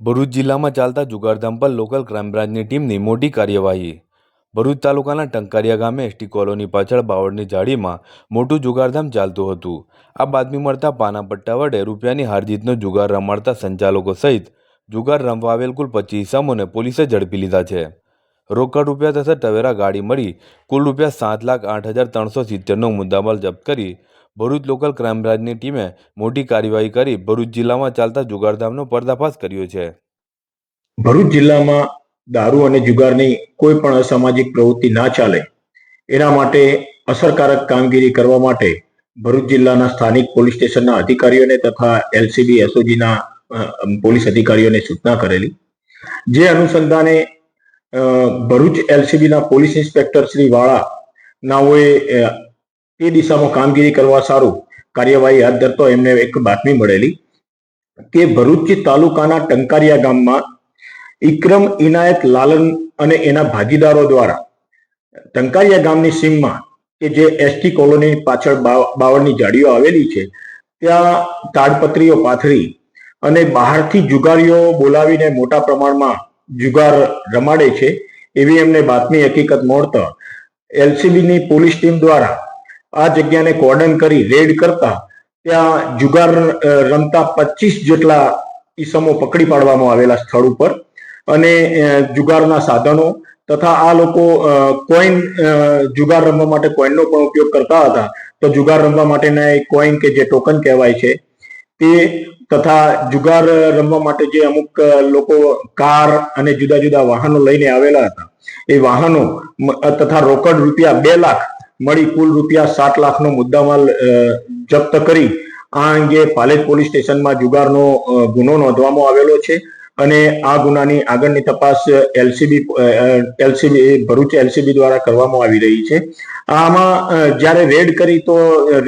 ભરૂચ જિલ્લામાં ચાલતા જુગારધામ પર લોકલ ક્રાઇમ બ્રાન્ચની ટીમની મોટી કાર્યવાહી. ભરૂચ તાલુકાના ટંકારિયા ગામે એસટી કોલોની પાછળ બાવળની જાળીમાં મોટું જુગારધામ ચાલતું હતું. આ બાતમી મળતા પાના પટ્ટા વડે રૂપિયાની હારજીતનો જુગાર રમાડતા સંચાલકો સહિત જુગાર રમવા આવેલ કુલ પચીસ ઇસમોને પોલીસે ઝડપી લીધા છે. રોકડ રૂપિયા તથા ટવેરા ગાડી મળી કુલ રૂપિયા સાત લાખ આઠ હજાર ત્રણસો સિત્તેરનો મુદ્દામાલ જપ્ત કરી ભરૂચ લોકલ ક્રાઇમ બ્રાન્ચની ટીમે મોટી કાર્યવાહી કરી ભરૂચ જિલ્લામાં ચાલતા જુગારધામનો પર્દાફાશ કર્યો છે. ભરૂચ જિલ્લામાં દારૂ અને જુગારની કોઈ પણ અસામાજિક પ્રવૃત્તિ ના ચાલે, એના માટે અસરકારક કામગીરી કરવા માટે ભરૂચ જિલ્લાના સ્થાનિક પોલીસ સ્ટેશનના અધિકારીઓને તથા એલસીબી, એસઓજીના પોલીસ અધિકારીઓને સૂચના કરેલી. જે અનુસંધાને ભરૂચ એલસીબીના પોલીસ ઇન્સ્પેક્ટર શ્રી વાળા નાઓએ એ દિશામાં કામગીરી કરવા સારું કાર્યવાહી હાથ ધરતો એમને એક બાતમી મળેલી કે ભરૂચ તાલુકાના ટંકારિયા ગામમાં ઇક્રમ ઇનાયત લાલન અને એના ભાગીદારો દ્વારા ટંકારિયા ગામની સીમમાં કે જે એસટી કોલોની પાછળ બાવ- બાવળની જાડીઓ આવેલી છે, ત્યાં તાડપત્રીઓ પાથરી અને બહારથી જુગારીઓ બોલાવીને મોટા પ્રમાણમાં જુગાર રમાડે છે, એવી એમને બાતમી હકીકત મળતા એલસીબીની પોલીસ ટીમ દ્વારા આ જગ્યાને કોર્ડન કરી રેડ કરતા ત્યાં જુગાર રમતા પચીસ જેટલા ઈસમો પકડી પાડવામાં આવેલા સ્થળ ઉપર અને જુગારના સાધનો તથા આ લોકો કોઈન જુગાર રમવા માટે કોઈનનો પણ ઉપયોગ કરતા હતા. તો જુગાર રમવા માટેના એક કોઈન કે જે ટોકન કહેવાય છે, તે તથા જુગાર રમવા માટે જે અમુક લોકો કાર અને જુદા જુદા વાહનો લઈને આવેલા હતા. એ વાહનો તથા રોકડ રૂપિયા બે લાખ મળી કુલ રૂપિયા સાત લાખનો મુદ્દામાલ જપ્ત કરી. આ અંગે પાલેજ પોલીસ સ્ટેશનમાં જુગારનો ગુનો નોંધવામાં આવેલો છે અને આ ગુનાની આગળની તપાસ એલસીબી એલસીબી, ભરૂચ એલસીબી દ્વારા કરવામાં આવી રહી છે. આમાં જ્યારે રેડ કરી તો,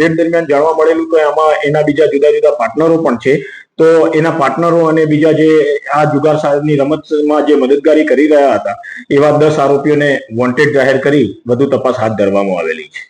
રેડ દરમિયાન જાણવા મળેલું કે આમાં એના બીજા જુદા જુદા પાર્ટનરો પણ છે. તો એના પાર્ટનરો અને બીજા જે આ જુગાર સાહેબની રમતમાં જે મદદગારી કરી રહ્યા હતા એવા દસ આરોપીઓને વોન્ટેડ જાહેર કરી, વધુ તપાસ હાથ ધરવામાં આવેલી છે.